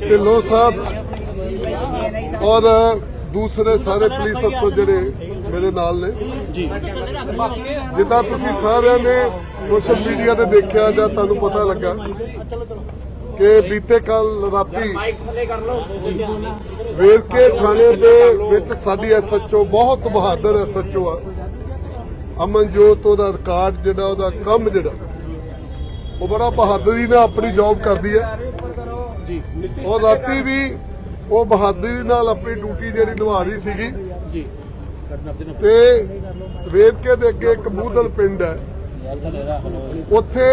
ਢਿੱਲੋਂ ਸਾਹਿਬ ਔਰ ਦੂਸਰੇ ਸਾਰੇ ਪੁਲਿਸ ਅਫਸਰ ਜਿਹੜੇ ਮੇਰੇ ਨਾਲ ਨੇ। ਜੀ। ਜਿੱਦਾਂ ਤੁਸੀਂ ਸਾਰਿਆਂ ਨੇ ਸੋਸ਼ਲ ਮੀਡੀਆ ਤੇ ਦੇਖਿਆ ਜਾਂ ਤੁਹਾਨੂੰ ਪਤਾ ਲੱਗਾ ਕਿ ਬੀਤੇ ਕੱਲ ਰਾਤੀ ਵੇਰਕੇ ਥਾਣੇ ਦੇ ਵਿੱਚ ਸਾਡੀ ਐਸਐਚਓ ਬਹੁਤ ਬਹਾਦਰ ਐਸਐਚਓ ਆ। ਅਮਨਜੋਤ ਉਹਦਾ ਰਿਕਾਰਡ ਜਿਹੜਾ ਉਹਦਾ ਕੰਮ ਜਿਹੜਾ ਉਹ ਬੜਾ ਬਹਾਦਰੀ ਨਾਲ ਆਪਣੀ ਜੌਬ ਕਰਦੀ ਹੈ। ਔਰ ਰਾਤੀ ਵੀ ਉਹ ਬਹਾਦਰੀ ਨਾਲ ਆਪਣੀ ਡਿਊਟੀ ਜਿਹੜੀ ਨਿਭਾ ਰਹੀ ਸੀਗੀ। ਜੀ। ਤੇ ਵੇਦਕੇ ਦੇ ਅੱਗੇ ਇੱਕ ਮੂਦਲ ਪਿੰਡ ਹੈ। ਉੱਥੇ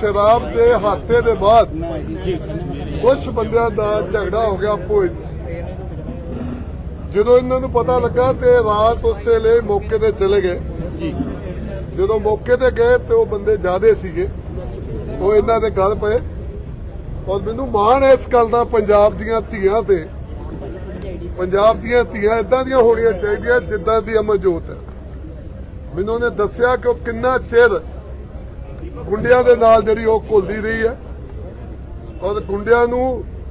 ਸ਼ਰਾਬ ਦੇ ਹਾਤੇ ਦੇ ਬਾਅਦ ਕੁਝ ਬੰਦਿਆਂ ਦਾ ਝਗੜਾ ਹੋ ਗਿਆ ਵਿੱਚ ਜਦੋਂ ਇਹਨਾਂ ਨੂੰ ਪਤਾ ਲੱਗਾ ਤੇ ਰਾਤ ਉਸੇ ਵੇਲੇ ਮੌਕੇ ਤੇ ਚਲੇ ਗਏ। ਜਦੋਂ ਮੌਕੇ ਤੇ ਗਏ ਤੇ ਉਹ ਬੰਦੇ ਜ਼ਿਆਦੇ ਸੀਗੇ। ਉਹ ਇਹਨਾਂ ਦੇ ਗੱਲ ਪਏ। ਔਰ ਮੈਨੂੰ ਮਾਣ ਹੈ ਇਸ ਗੱਲ ਦਾ ਪੰਜਾਬ ਦੀਆਂ ਧੀਆਂ ਤੇ। ਪੰਜਾਬ ਦੀਆਂ ਧੀਆਂ ਇਦਾਂ ਦੀਆਂ ਹੋਣੀਆਂ ਚਾਹੀਦੀਆਂ ਜਿੱਦਾਂ ਦੀ ਅਮਰਜੋਤ ਹੈ। ਮੈਨੂੰ ਉਹਨੇ ਦੱਸਿਆ ਕਿ ਉਹ ਕਿੰਨਾ ਚਿਰ ਗੁੰਡਿਆਂ ਦੇ ਨਾਲ ਜਿਹੜੀ ਉਹ ਘੁਲਦੀ ਰਹੀ ਹੈ। ਔਰ ਗੁੰਡਿਆਂ ਨੂੰ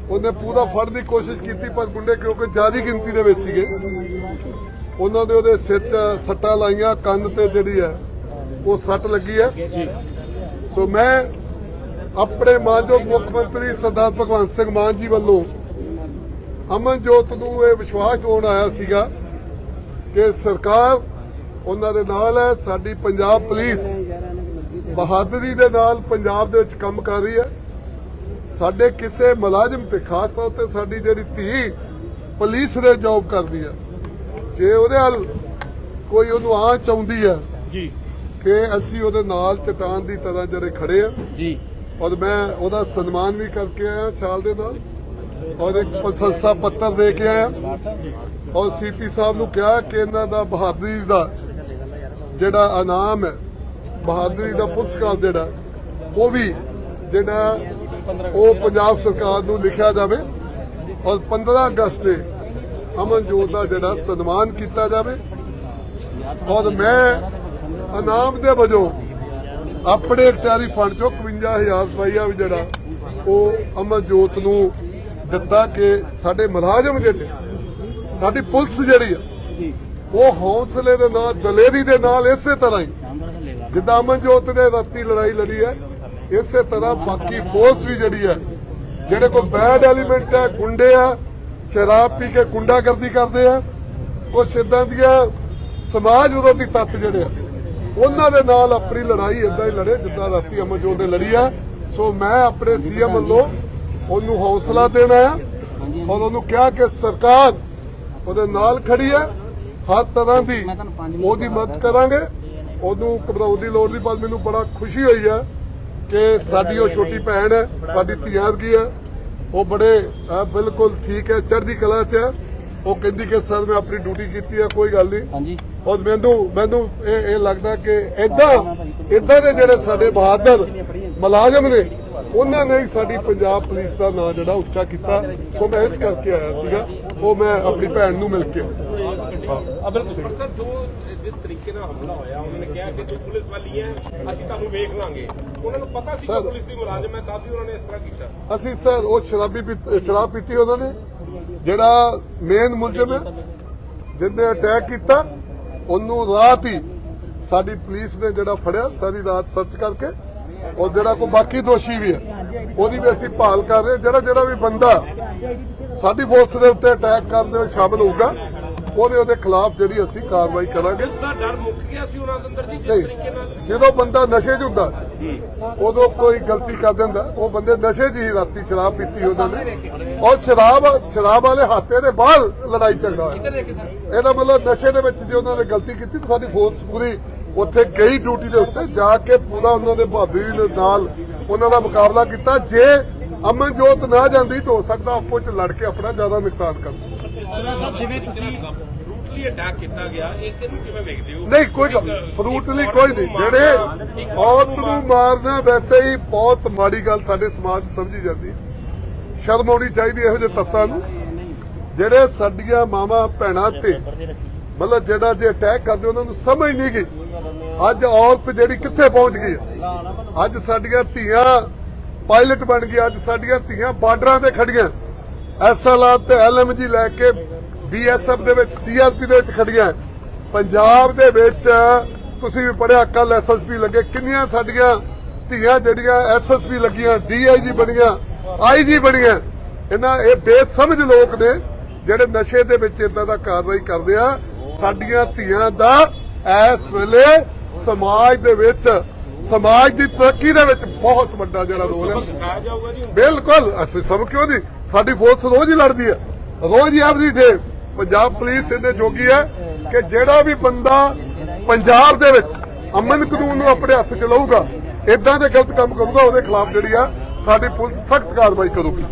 ਉਹਨੇ ਪੂਰਾ ਫੜਨ ਦੀ ਕੋਸ਼ਿਸ਼ ਕੀਤੀ ਪਰ ਗੁੰਡੇ ਕਿਉਂਕਿ ਜ਼ਿਆਦੀ ਗਿਣਤੀ ਦੇ ਵਿੱਚ ਸੀਗੇ। ਉਹਨਾਂ ਦੇ ਉਹਦੇ ਸਿਰ 'ਚ ਸੱਟਾਂ ਲਾਈਆਂ ਕੰਨ ਤੇ ਜਿਹੜੀ ਹੈ ਉਹ ਸੱਟ ਲੱਗੀ ਹੈ। ਸੋ ਮੈਂ ਆਪਣੇ ਮਾਨਯੋਗ ਮੁੱਖ ਮੰਤਰੀ ਸਰਦਾਰ ਭਗਵੰਤ ਸਿੰਘ ਮਾਨ ਜੀ ਵੱਲੋਂ ਅਮਨਜੋਤ ਨੂੰ ਇਹ ਵਿਸ਼ਵਾਸ ਦਿਵਾਉਣ ਆਇਆ ਸੀਗਾ ਕਿ ਸਰਕਾਰ ਉਹਨਾਂ ਦੇ ਨਾਲ ਹੈ ਸਾਡੀ ਪੰਜਾਬ ਪੁਲਿਸ ਬਹਾਦਰੀ ਦੇ ਨਾਲ ਪੰਜਾਬ ਦੇ ਵਿੱਚ ਕੰਮ ਕਰ ਰਹੀ ਹੈ। ਸਾਡੇ ਕਿਸੇ ਮੁਲਾਜ਼ਮ ਤੇ ਖਾਸ ਤੌਰ ਤੇ ਸਾਡੀ ਜਿਹੜੀ ਧੀ ਪੁਲਿਸ ਦੇ ਜੌਬ ਕਰਦੀ ਹੈ। ਜੇ ਉਹਦੇ ਨਾਲ ਕੋਈ ਉਹਨੂੰ ਆ ਚਾਹੁੰਦੀ ਹੈ ਜੀ। ਕਿ ਅਸੀਂ ਉਹਦੇ ਨਾਲ ਚਟਾਨ ਦੀ ਤਰ੍ਹਾਂ ਜਿਹੜੇ ਖੜੇ ਆ ਜੀ। ਔਰ ਮੈਂ ਉਹਦਾ ਸਨਮਾਨ ਵੀ ਕਰਕੇ ਆਇਆ ਛਾਲ ਦੇ ਨਾਲ। ਔਰ ਇੱਕ ਪ੍ਰਸ਼ੰਸਾ ਪੱਤਰ ਦੇ ਕੇ ਆਇਆ। ਔਰ ਸੀਪੀ ਸਾਹਿਬ ਨੂੰ ਕਿਹਾ ਕਿ ਇਹਨਾਂ ਦਾ ਬਹਾਦਰੀ ਦਾ ਜਿਹੜਾ ਇਨਾਮ ਹੈ, ਬਹਾਦਰੀ ਦਾ ਪੁਰਸਕਾਰ ਜਿਹੜਾ, ਉਹ ਵੀ ਜਿਹੜਾ ਉਹ ਪੰਜਾਬ ਸਰਕਾਰ ਨੂੰ ਲਿਖਿਆ ਜਾਵੇ। ਔਰ 15 ਅਗਸਤ ਤੇ ਅਮਨਜੋਤ ਦਾ ਜਿਹੜਾ ਸਨਮਾਨ ਕੀਤਾ ਜਾਵੇ। ਔਰ ਮੈਂ ਇਨਾਮ ਦੇ ਵਜੋਂ ਆਪਣੇ ਇਖਤਿਆਰੀ ਫੰਡ ਚੋਂ 51000 ਰੁਪਇਆ ਵੀ ਜਿਹੜਾ ਉਹ ਅਮਰਜੋਤ ਨੂੰ ਦਿੱਤਾ ਕਿ ਸਾਡੇ ਮੁਲਾਜ਼ਮ ਜਿਹੜੇ ਸਾਡੀ ਪੁਲਿਸ ਜਿਹੜੀ ਆ, ਉਹ ਹੌਸਲੇ ਦੇ ਨਾਲ, ਦਲੇਰੀ ਦੇ ਨਾਲ ਇਸੇ ਤਰ੍ਹਾਂ ਹੀ, ਜਿੱਦਾਂ ਅਮਨਜੋਤ ਨੇ ਰਾਤੀ ਲੜਾਈ ਲੜੀ ਹੈ, ਇਸੇ ਤਰ੍ਹਾਂ ਬਾਕੀ ਫੋਰਸ ਵੀ ਜਿਹੜੀ ਹੈ, ਜਿਹੜੇ ਕੋਈ ਬੈਡ ਐਲੀਮੈਂਟ ਹੈ, ਗੁੰਡੇ ਆ, ਸ਼ਰਾਬ ਪੀ ਕੇ ਗੁੰਡਾਗਰਦੀ ਕਰਦੇ ਆ ਉਹ ਸਿੱਧਾਂ ਦੀਆਂ ਸਮਾਜ ਵਿਰੋਧੀ ਤੱਤ ਜਿਹੜੇ ਆ ਉਹਨਾਂ ਦੇ ਨਾਲ ਆਪਣੀ ਲੜਾਈ ਇਦਾਂ ਹੀ ਲੜੇ ਜਿੱਦਾਂ ਰਾਤੀ ਅਮਨਜੋਤ ਨੇ ਲੜੀ ਆ। ਸੋ ਮੈਂ ਆਪਣੇ ਸੀਐਮ ਵੱਲੋਂ ਉਹਨੂੰ ਹੌਸਲਾ ਦੇਣਾ ਆ ਔਰ ਉਹਨੂੰ ਕਿਹਾ ਕਿ ਸਰਕਾਰ ਉਹਦੇ ਨਾਲ ਖੜੀ ਹੈ ਹਰ ਤਰ੍ਹਾਂ ਦੀ ਉਹਦੀ ਮਦਦ ਕਰਾਂਗੇ। ਉਹਨੂੰ ਘਬਰਾਉਣ ਦੀ ਲੋੜ ਨਹੀਂ ਪਰ ਮੈਨੂੰ ਬੜਾ ਖੁਸ਼ੀ ਹੋਈ ਹੈ ਕਿ ਸਾਡੀ ਉਹ ਛੋਟੀ ਭੈਣ ਹੈ ਸਾਡੀ ਧੀਆਂ ਵਰਗੀ ਹੈ ਉਹ ਬੜੇ ਬਿਲਕੁਲ ਠੀਕ ਹੈ ਚੜ੍ਹਦੀ ਕਲਾ 'ਚ ਹੈ ਉਹ ਕਹਿੰਦੀ ਕਿ ਸਰ ਮੈਂ ਆਪਣੀ ਡਿਊਟੀ ਕੀਤੀ ਹੈ ਕੋਈ ਗੱਲ ਨਹੀਂ। ਹਾਂਜੀ। ਔਰ ਮੈਨੂੰ ਮੈਨੂੰ ਇਹ ਇਹ ਲੱਗਦਾ ਕਿ ਇਦਾਂ ਇਦਾਂ ਦੇ ਜਿਹੜੇ ਸਾਡੇ ਬਹਾਦਰ ਮੁਲਾਜ਼ਮ ਨੇ ਉਹਨਾਂ ਨੇ ਹੀ ਸਾਡੀ ਪੰਜਾਬ ਪੁਲਿਸ ਦਾ ਨਾਂ ਜਿਹੜਾ ਉੱਚਾ ਕੀਤਾ। ਸੋ ਮੈਂ ਇਸ ਕਰਕੇ ਆਇਆ ਸੀਗਾ ਉਹ ਮੈਂ ਆਪਣੀ ਭੈਣ ਨੂੰ ਮਿਲ ਕੇ ਹਾਂ। ਆ ਬਿਲਕੁਲ ਪਰ ਸਰ ਜੋ ਜਿਸ ਤਰੀਕੇ ਨਾਲ ਹਮਲਾ ਹੋਇਆ ਉਹਨਾਂ ਨੇ ਕਿਹਾ ਕਿ ਤੂੰ ਪੁਲਿਸ ਵਾਲੀ ਹੈ ਅਸੀਂ ਤੁਹਾਨੂੰ ਵੇਖ ਲਾਂਗੇ। ਉਹਨਾਂ ਨੂੰ ਪਤਾ ਸੀ ਕਿ ਸਰ- ਪੁਲਿਸ ਦੀ ਮੁਲਾਜ਼ਮ ਹੈ ਤਾਂ ਵੀ ਉਹਨਾਂ ਨੇ ਇਸ ਤਰ੍ਹਾਂ ਕੀਤਾ। ਅਸੀਂ ਸਰ ਉਹ ਸ਼ਰਾਬੀ ਸ਼ਰਾਬ ਪੀਤੀ ਉਹਨਾਂ ਨੇ ਜਿਹੜਾ ਮੇਨ ਮੁਲਜ਼ਮ ਹੈ ਜਿਹਨੇ ਅਟੈਕ ਕੀਤਾ ਉਹਨੂੰ ਰਾਤ ਹੀ ਸਾਡੀ ਪੁਲਿਸ ਨੇ ਜਿਹੜਾ ਫੜਿਆ, ਸਾਰੀ ਰਾਤ ਸਰਚ ਕਰਕੇ, ਔਰ ਜਿਹੜਾ ਕੋਈ ਬਾਕੀ ਦੋਸ਼ੀ ਵੀ ਹੈ, ਉਹਦੀ ਵੀ ਅਸੀਂ ਭਾਲ ਕਰ ਰਹੇ ਜਿਹੜਾ ਜਿਹੜਾ ਵੀ ਬੰਦਾ ਸਾਡੀ ਫੋਰਸ ਦੇ ਉੱਤੇ ਅਟੈਕ ਕਰਨ ਦੇ ਵਿੱਚ ਸ਼ਾਮਲ ਹੋਊਗਾ ਉਹਦੇ ਉਹਦੇ ਖਿਲਾਫ ਜਿਹੜੀ ਅਸੀਂ ਕਾਰਵਾਈ ਕਰਾਂਗੇ। ਉਹਦਾ ਡਰ ਮੁੱਕ ਗਿਆ ਸੀ ਉਹਨਾਂ ਦੇ ਅੰਦਰ ਜੀ ਜਿਸ ਤਰੀਕੇ ਨਾਲ। ਜਦੋਂ ਬੰਦਾ ਨਸ਼ੇ 'ਚ ਹੁੰਦਾ ਉਦੋਂ ਕੋਈ ਗਲਤੀ ਕਰ ਦਿੰਦਾ ਉਹ ਬੰਦੇ ਨਸ਼ੇ 'ਚ ਹੀ ਰਾਤੀ ਸ਼ਰਾਬ ਪੀਤੀ ਉਹਨਾਂ ਨੇ। ਔਰ ਸ਼ਰਾਬ ਸ਼ਰਾਬ ਵਾਲੇ ਹਾਤੇ ਦੇ ਬਾਹਰ ਲੜਾਈ ਝਗੜਾ ਹੋਇਆ ਇਹਦਾ ਮਤਲਬ ਨਸ਼ੇ ਦੇ ਵਿੱਚ ਜੇ ਉਹਨਾਂ ਨੇ ਗਲਤੀ ਕੀਤੀ ਤਾਂ ਸਾਡੀ ਫੋਰਸ ਪੂਰੀ ਉੱਥੇ ਗਈ ਡਿਊਟੀ ਦੇ ਉੱਤੇ ਜਾ ਕੇ ਪੂਰਾ ਉਹਨਾਂ ਦੇ ਬਹਾਦਰੀ ਦੇ ਨਾਲ ਉਹਨਾਂ ਦਾ ਮੁਕਾਬਲਾ ਕੀਤਾ। ਜੇ ਅਮਨਜੋਤ ਨਾ ਜਾਂਦੀ ਤਾਂ ਹੋ ਸਕਦਾ ਆਪੋ ਚ ਲੜ ਕੇ ਆਪਣਾ ਜ਼ਿਆਦਾ ਨੁਕਸਾਨ ਕਰ ਜਿਵੇਂ ਤੁਸੀਂ ਬਰੂਟਲੀ ਅਟੈਕ ਕੀਤਾ ਗਿਆ ਇਹ ਕਿਹਨੂੰ ਕਿਵੇਂ ਵੇਖਦੇ ਹੋ? ਨਹੀਂ ਕੋਈ ਫਰੂਟ ਲਈ ਕੋਈ ਨਹੀਂ। ਜਿਹੜੇ ਔਰਤ ਨੂੰ ਮਾਰਨਾ। ਵੈਸੇ ਹੀ ਬਹੁਤ ਮਾੜੀ ਗੱਲ ਸਾਡੇ ਸਮਾਜ 'ਚ ਸਮਝੀ ਜਾਂਦੀ ਸ਼ਰਮ ਆਉਣੀ ਚਾਹੀਦੀ ਇਹੋ ਜਿਹੇ ਤੱਤਾਂ ਨੂੰ। ਜਿਹੜੇ ਸਾਡੀਆਂ ਮਾਵਾਂ ਭੈਣਾਂ ਤੇ ਮਤਲਬ ਜਿਹੜਾ ਜੇ ਅਟੈਕ ਕਰਦੇ ਉਹਨਾਂ ਨੂੰ ਸਮਝ ਨਹੀਂ ਗਈ। ਅੱਜ ਔਰਤ ਜਿਹੜੀ ਕਿੱਥੇ ਪਹੁੰਚ ਗਈ ਹੈ? ਅੱਜ ਸਾਡੀਆਂ ਧੀਆਂ ਪਾਇਲਟ ਬਣ ਗਈ ਅੱਜ ਸਾਡੀਆਂ ਧੀਆਂ ਬਾਰਡਰਾਂ ਤੇ ਖੜੀਆਂ। ਐਸਐਲਆਰ ਤੇ ਐਲਐਮਜੀ ਲੈ ਕੇ ਬੀਐਸਐਫ ਦੇ ਵਿੱਚ ਸੀਆਰਪੀ ਦੇ ਵਿੱਚ ਖੜੀਆਂ ਪੰਜਾਬ ਦੇ ਵਿੱਚ ਤੁਸੀਂ ਵੀ ਪੜਿਆ ਕੱਲ ਐਸਐਸਪੀ ਲੱਗੇ। ਕਿੰਨੀਆਂ ਸਾਡੀਆਂ ਧੀਆਂ ਜਿਹੜੀਆਂ ਐਸਐਸਪੀ ਲੱਗੀਆਂ ਡੀਆਈਜੀ ਬਣੀਆਂ ਆਈਜੀ ਬਣੀਆਂ। ਇਹਨਾਂ ਇਹ ਬੇਸਮਝ ਲੋਕ ਨੇ ਜਿਹੜੇ ਨਸ਼ੇ ਦੇ ਵਿੱਚ ਇਦਾਂ ਦਾ ਕਾਰਵਾਈ ਕਰਦੇ ਆ। ਸਾਡੀਆਂ ਧੀਆਂ ਦਾ ਇਸ ਵੇਲੇ ਸਮਾਜ ਦੇ ਵਿੱਚ ਸਮਾਜ ਦੀ ਤਰੱਕੀ ਦੇ ਵਿੱਚ ਬਹੁਤ ਵੱਡਾ ਜਿਹੜਾ ਰੋਲ ਹੈ। ਬਿਲਕੁਲ ਅਸੀਂ ਸਭ ਕਿਉਂ ਨਹੀਂ? ਸਾਡੀ ਫੋਰਸ ਰੋਜ਼ ਹੀ ਲੜਦੀ ਹੈ। ਰੋਜ਼ ਹੀ ਐਵਰੀ ਡੇ ਪੰਜਾਬ ਪੁਲਿਸ ਇਹਦੇ ਜੋਗੀ ਹੈ ਕਿ ਜਿਹੜਾ ਵੀ ਬੰਦਾ ਪੰਜਾਬ ਦੇ ਵਿੱਚ ਅਮਨ ਕਾਨੂੰਨ ਨੂੰ ਆਪਣੇ ਹੱਥ ਚ ਲਊਗਾ ਇਦਾਂ ਦੇ ਗਲਤ ਕੰਮ ਕਰੂਗਾ, ਉਹਦੇ ਖਿਲਾਫ ਜਿਹੜੀ ਆ, ਸਾਡੀ ਪੁਲਿਸ ਸਖਤ ਕਾਰਵਾਈ ਕਰੂਗੀ।